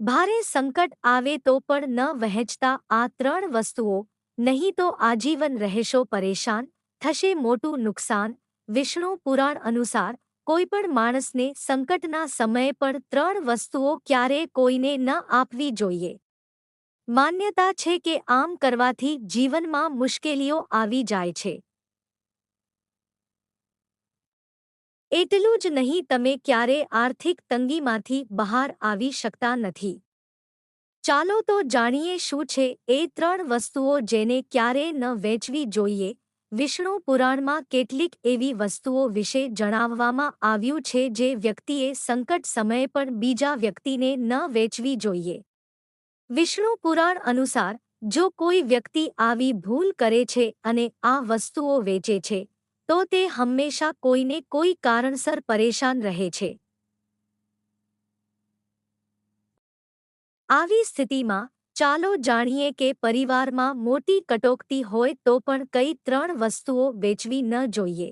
ભારે સંકટ આવે તો પણ ન વહેંચતા આ ત્રણ વસ્તુઓ, નહીં તો આજીવન રહેશો પરેશાન, થશે મોટું નુકસાન. વિષ્ણુ પુરાણ અનુસાર કોઈપણ માણસને સંકટના સમયે પણ ત્રણ વસ્તુઓ ક્યારે કોઈને ન આપવી જોઈએ. માન્યતા છે કે આમ કરવાથી જીવનમાં મુશ્કેલીઓ આવી જાય છે. એટલું જ નહીં, તમે ક્યારે આર્થિક તંગીમાંથી બહાર આવી શકતા નથી. ચાલો તો જાણીએ શું છે એ ત્રણ વસ્તુઓ જેને ક્યારે ન વેચવી જોઈએ. વિષ્ણુ પુરાણમાં કેટલીક એવી વસ્તુઓ વિશે જણાવવામાં આવ્યું છે જે વ્યક્તિએ સંકટ સમયે પણ બીજા વ્યક્તિને ન વેચવી જોઈએ. વિષ્ણુ પુરાણ અનુસાર, જો કોઈ વ્યક્તિ આવી ભૂલ કરે છે અને આ વસ્તુઓ વેચે છે તો તે હંમેશા કોઈને કોઈ કારણસર પરેશાન રહે છે. આવી સ્થિતિમાં, ચાલો જાણીએ કે પરિવારમાં મોટી કટોકટી હોય તો પણ કઈ ત્રણ વસ્તુઓ વેચવી ન જોઈએ.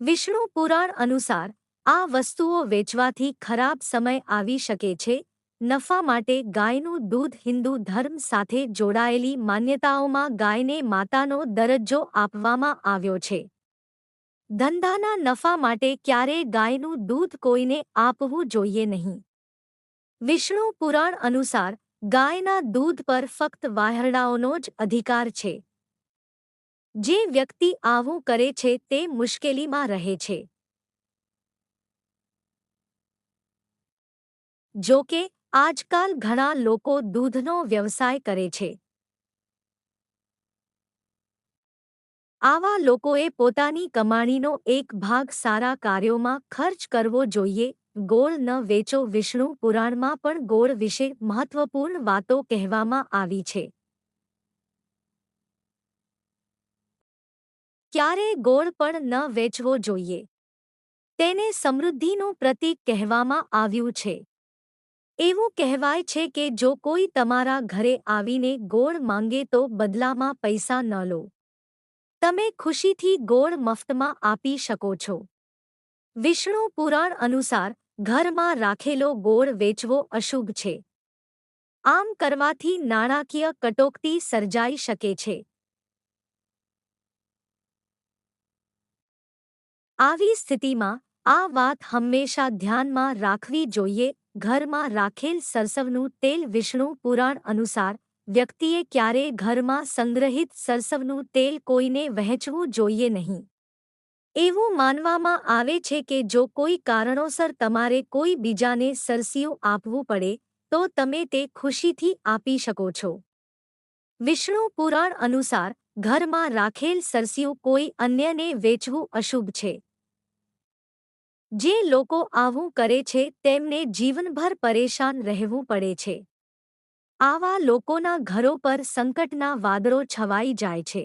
વિષ્ણુ પુરાણ અનુસાર, આ વસ્તુઓ વેચવાથી ખરાબ સમય આવી શકે છે, નફા માટે ગાયનું દૂધ હિન્દુ ધર્મ સાથે જોડાયેલી માન્યતાઓમાં ગાયને માતાનો દરજ્જો આપવામાં આવ્યો છે. ધંધાના નફા માટે ક્યારેય ગાયનું દૂધ કોઈને આપવું જોઈએ નહીં. વિષ્ણુ પુરાણ અનુસાર, ગાયના દૂધ પર ફક્ત વાહરડાઓનો જ અધિકાર છે. જે વ્યક્તિ આવું કરે છે તે મુશ્કેલીમાં રહે છે. જો કે આજકાલ ઘણા લોકો દૂધનો વ્યવસાય કરે છે. આવા લોકોએ પોતાની કમાણીનો એક ભાગ સારા કાર્યોમાં ખર્ચ કરવો જોઈએ. ગોળ ન વેચો વિષ્ણુ પુરાણમાં પણ ગોળ વિશે મહત્વપૂર્ણ વાતો કહેવામાં આવી છે. ક્યારે ગોળ પણ ન વેચવો જોઈએ? તેને સમૃદ્ધિનું પ્રતીક કહેવામાં આવ્યું છે. એવું કહેવાય છે કે જો કોઈ તમારા ઘરે આવીને ગોળ માંગે તો બદલામાં પૈસા ન લો. તમે ખુશીથી ગોળ મફતમાં આપી શકો છો. વિષ્ણુ પુરાણ અનુસાર, ઘરમાં રાખેલો ગોળ વેચવો અશુભ છે. આમ કરવાથી નાણાકીય કટોકટી સર્જાઈ શકે છે. આવી સ્થિતિમાં, આ વાત હંમેશા ધ્યાનમાં રાખવી જોઈએ. ઘરમાં રાખેલ સરસવનું તેલ વિષ્ણુ પુરાણ અનુસાર વ્યક્તિએ ક્યારેય ઘરમાં સંગ્રહિત સરસવનું તેલ કોઈને વહેંચવું જોઈએ નહીં. એવું માનવામાં આવે છે કે જો કોઈ કારણોસર તમારે કોઈ બીજાને સરસિયું આપવું પડે, તો તમે તે ખુશીથી આપી શકો છો. વિષ્ણુ પુરાણ અનુસાર, ઘરમાં રાખેલ સરસિયું કોઈ અન્યને વેચવું અશુભ છે. જે લોકો આવું કરે છે, તેમને જીવનભર પરેશાન રહેવું પડે છે. આવા લોકોના ઘરો પર સંકટના વાદળો છવાઈ જાય છે.